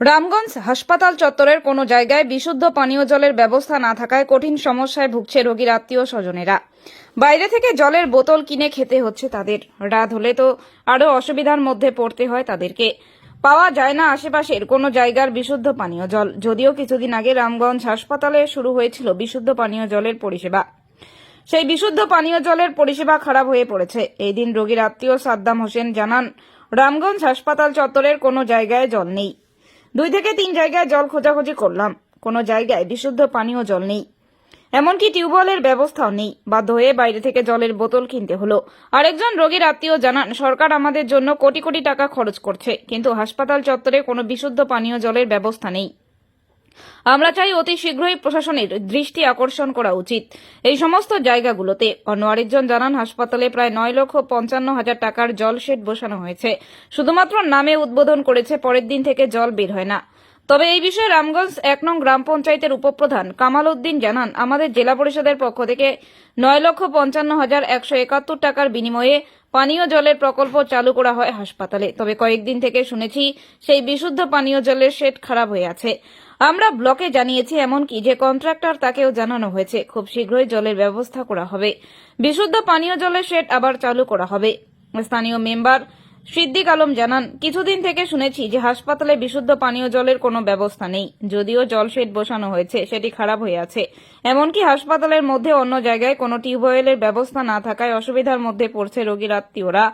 রামগঞ্জ হাসপাতাল চত্বরের কোনো জায়গায় বিশুদ্ধ পানীয় জলের ব্যবস্থা না থাকায় কঠিন সমস্যায় ভুগছে রোগীর আত্মীয় স্বজনেরা। বাইরে থেকে জলের বোতল কিনে খেতে হচ্ছে তাদের। রাত হলে তো আরও অসুবিধার মধ্যে পড়তে হয় তাদেরকে। পাওয়া যায় না আশেপাশের কোনো জায়গার বিশুদ্ধ পানীয় জল। যদিও কিছুদিন আগে রামগঞ্জ হাসপাতালে শুরু হয়েছিল বিশুদ্ধ পানীয় জলের পরিষেবা। সেই বিশুদ্ধ পানীয় জলের পরিষেবা খারাপ হয়ে পড়েছে। এই দিন রোগীর আত্মীয় সাদ্দাম হোসেন জানান, রামগঞ্জ হাসপাতাল চত্বরের কোনো জায়গায় জল নেই। দুই থেকে তিন জায়গায় জল খোঁজাখুঁজি করলাম। কোনো জায়গায় বিশুদ্ধ পানীয় জল নেই। এমনকি টিউবওয়েলের ব্যবস্থাও নেই। বাধ্য হয়ে বাইরে থেকে জলের বোতল কিনতে হলো। আরেকজন রোগীর আত্মীয় জানান, সরকার আমাদের জন্য কোটি কোটি টাকা খরচ করছে, কিন্তু হাসপাতাল চত্বরে কোনো বিশুদ্ধ পানীয় জলের ব্যবস্থা নেই। আমরা চাই অতি শীঘ্রই প্রশাসনের দৃষ্টি আকর্ষণ করা উচিত। এই সমস্ত জায়গাগুলোতে অন্য আরেকজন জানান, হাসপাতালে প্রায় নয় লক্ষ পঞ্চান্ন হাজার টাকার জল শেড বসানো হয়েছে। শুধুমাত্র নামে উদ্বোধন করেছে, পরের দিন থেকে জল বের হয় না। তবে এই বিষয়ে রামগঞ্জ এক নং গ্রাম পঞ্চায়েতের উপপ্রধান কামাল উদ্দিন জানান, আমাদের জেলা পরিষদের পক্ষ থেকে নয় লক্ষ পঞ্চান্ন হাজার একশো একাত্তর টাকার বিনিময়ে পানীয় জলের প্রকল্প চালু করা হয় হাসপাতালে। তবে কয়েকদিন থেকে শুনেছি সেই বিশুদ্ধ পানীয় জলের শেড খারাপ হয়ে আছে। আমরা ব্লকে জানিয়েছি এমনকি যে কন্ট্রাক্টর তাকেও জানানো হয়েছে, খুব শীঘ্রই জলের ব্যবস্থা করা হবে। বিশুদ্ধ পানীয় জলের শেড আবার চালু করা হবে। স্থানীয় মেম্বার সিদ্দিক আলম জানান, কিছুদিন থেকে শুনেছি যে হাসপাতালে বিশুদ্ধ পানীয় জলের কোনো ব্যবস্থা নেই। যদিও জল শেড বসানো হয়েছে, সেটি খারাপ হয়ে আছে। এমনকি হাসপাতালের মধ্যে অন্য জায়গায় কোনো টিউবওয়েলের ব্যবস্থা না থাকায় অসুবিধার মধ্যে পড়ছে রোগীর আত্মীয়রা,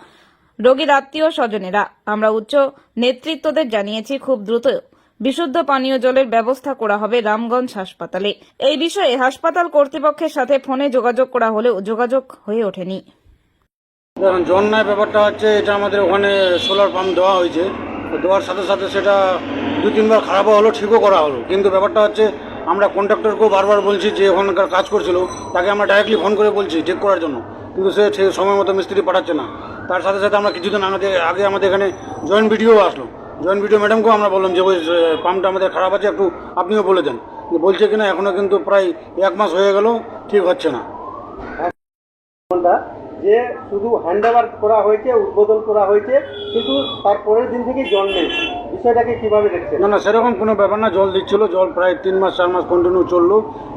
রোগীর আত্মীয় স্বজনেরা। আমরা উচ্চ নেতৃত্বদের জানিয়েছি, খুব দ্রুত বিশুদ্ধ পানীয় জলের ব্যবস্থা করা হবে রামগঞ্জ হাসপাতালে। এই বিষয়ে হাসপাতাল কর্তৃপক্ষের সাথে ফোনে যোগাযোগ করা হলেও যোগাযোগ হয়ে ওঠেনি। দেখুন জন্যায় ব্যাপারটা হচ্ছে, এটা আমাদের ওখানে সোলার পাম্প দেওয়া হয়েছে। দেওয়ার সাথে সাথে সেটা দু তিনবার খারাপও হলো, ঠিকও করা হলো। কিন্তু ব্যাপারটা হচ্ছে, আমরা কন্ট্রাক্টরকেও বারবার বলছি যে ওখানকার কাজ করছিল, তাকে আমরা ডাইরেক্টলি ফোন করে বলছি ঠিক করার জন্য। কিন্তু সে ঠিক সময় মতো মিস্ত্রি পাঠাচ্ছে না। তার সাথে সাথে আমরা কিছুদিন আমাদের আগে আমাদের এখানে জয়েন্ট ভিডিও আসলো। জয়েন্ট ভিডিও ম্যাডামকেও আমরা বললাম যে, ওই পাম্পটা আমাদের খারাপ আছে, একটু আপনিও বলে দেন। বলছে কিনা এখনও কিন্তু প্রায় এক মাস হয়ে গেল, ঠিক হচ্ছে না। যে শুধু হ্যান্ড ওভার করা হয়েছে, উদ্বোধন করা হয়েছে, কিন্তু তার পরের দিন থেকে জল নেই। বিষয়টাকে কীভাবে দেখছেন? না না, সেরকম কোনো ব্যাপার না, জল দিচ্ছিল, জল প্রায় তিন মাস, চার মাস কন্টিনিউ চলল।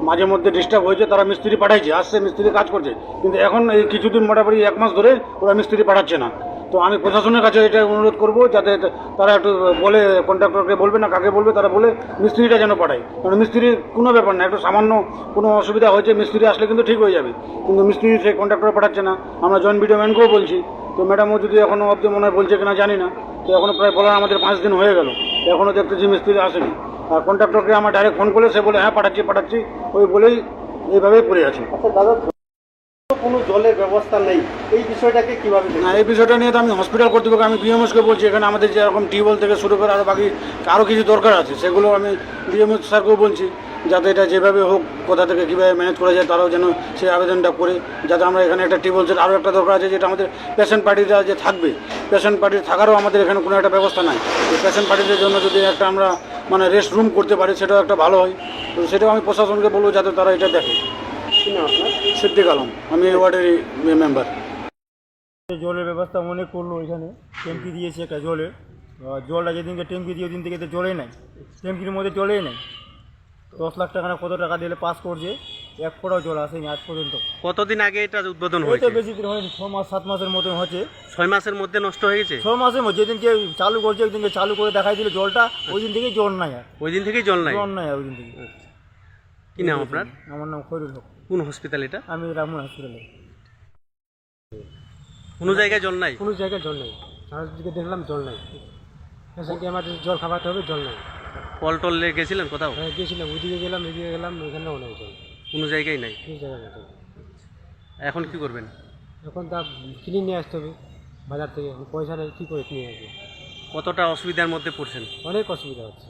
মাঝে মধ্যে ডিস্টার্ব হয়েছে, তারা মিস্ত্রি পাঠাইছে, আসছে, মিস্ত্রি কাজ করছে। কিন্তু এখন এই কিছুদিন মোটামুটি এক মাস ধরে ওরা মিস্ত্রি পাঠাচ্ছে না। তো আমি প্রশাসনের কাছে এটা অনুরোধ করব যাতে তারা একটু বলে কন্ট্রাক্টরকে বলবে না, কাকে বলবে তারা বলে মিস্ত্রিটা যেন পাঠায়। কারণ মিস্ত্রির কোনো ব্যাপার না, একটু সামান্য কোনো অসুবিধা হয়েছে, মিস্ত্রি আসলে কিন্তু ঠিক হয়ে যাবে। কিন্তু মিস্ত্রি সেই কন্ট্রাক্টর পাঠাচ্ছে না। আমরা জয়েন্ট ভিডিও ম্যানকেও বলছি। তো ম্যাডামও যদি এখনও অবধি মনে হয় বলছে কিনা জানি না। তো এখনও প্রায় বলার আমাদের পাঁচ দিন হয়ে গেল। এখনও দেখতেছি মিস্ত্রি আসেনি। আর কন্ট্রাক্টরকে আমার ডাইরেক্ট ফোন করলে সে বলে হ্যাঁ পাঠাচ্ছি পাঠাচ্ছি। ওই বলেই এইভাবেই পড়ে আছে। আচ্ছা দাদা কোনো জলের ব্যবস্থা নেই। এই বিষয়টাকে কীভাবে না, এই বিষয়টা নিয়ে তো আমি হসপিটাল কর্তৃপক্ষ, আমি বিএমএসকে বলছি, এখানে আমাদের যেরকম টিউবওয়েল থেকে শুরু করে আরও বাকি আরও কিছু দরকার আছে, সেগুলো আমি বিএমএস স্যারকেও বলছি, যাতে এটা যেভাবে হোক, কোথা থেকে কীভাবে ম্যানেজ করা যায়, তারাও যেন সেই আবেদনটা করে, যাতে আমরা এখানে একটা টিউবওয়েল আরও একটা দরকার আছে, যেটা আমাদের পেশেন্ট পার্টিরা যে থাকবে পেশেন্ট পার্টির থাকারও আমাদের এখানে কোনো একটা ব্যবস্থা নাই। পেশেন্ট পার্টিদের জন্য যদি একটা আমরা মানে রেস্ট রুম করতে পারি, সেটাও একটা ভালো হয়। তো সেটাও আমি প্রশাসনকে বলব, যাতে তারা এটা দেখে। কি না আপনার? সিদ্দিক আলম আমি ওয়ার্ডেরই মেম্বার জলের ব্যবস্থা অনেক করল এখানে ট্যাঙ্কি দিয়েছে একটা জলের জলটা যেদিনকে ট্যাঙ্কি দিয়ে ওদিন থেকে তো জলেই নাই। ট্যাঙ্কির মধ্যে জলেই নাই। দশ লাখ টাকা না কত টাকা দিলে পাস করছে? এক ফোঁটাও জল আসেনি আজ পর্যন্ত। কতদিন আগে এটা উদ্বোধন হয়েছে? বেশি দিন হয়নি ছ মাস সাত মাসের মতন হচ্ছে। ছয় মাসের মধ্যে নষ্ট হয়ে গেছে? ছ মাসের মধ্যে যেদিনকে চালু করছে ওইদিনকে চালু করে দেখাই দিল জলটা ওই দিন থেকেই জল নাই আর। ওই দিন থেকেই জল নাই? জল নাই ওই দিন থেকে। কি নাম আপনার? আমার নাম খৈরুল হক। কোন হসপিটাল এটা? আমি রামুন হসপিটালে কোনো জায়গায় জল নাই? কোনো জায়গায় জল নেই। চারদিকে দেখলাম জল নেই। পেশেন্টকে আমার জল খাওয়াতে হবে জল নেই। কল টল গেছিলেন কোথাও? হ্যাঁ গিয়েছিলাম ওইদিকে গেলাম এদিকে গেলাম এখানেও নেই জল। কোনো জায়গায় নাই? এই জায়গায় নেই। এখন কি করবেন? এখন তা কিনে নিয়ে আসতে হবে বাজার থেকে। পয়সা নেই কী করে নিয়ে আসবে? কতটা অসুবিধার মধ্যে পড়ছেন? অনেক অসুবিধা হচ্ছে।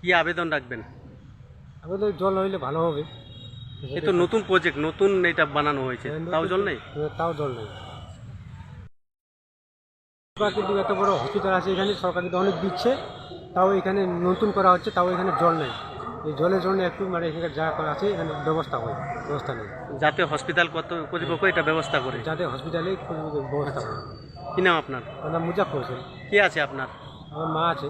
কী আবেদন রাখবেন? তো জল হইলে ভালো হবে। এই তো নতুন প্রজেক্ট নতুন এটা বানানো হয়েছে। তাও জল নেই? তাও জল নেই। সরকার কিন্তু এত বড় হসপিটাল আছে এখানে সরকার কিন্তু অনেক দিচ্ছে। তাও এখানে নতুন করা হচ্ছে তাও এখানে জল নেই। এই জলের জন্য একটু মানে এখানে যা করা আছে এখানে ব্যবস্থা হয় ব্যবস্থা নেই। যাতে হসপিটাল কত কর্তৃপক্ষ এটা ব্যবস্থা করে। যাতে হসপিটালে ব্যবস্থা হয়। কি নাম আপনার? নাম মুজাফর হোসেন। কি আছে আপনার? আমার মা আছে।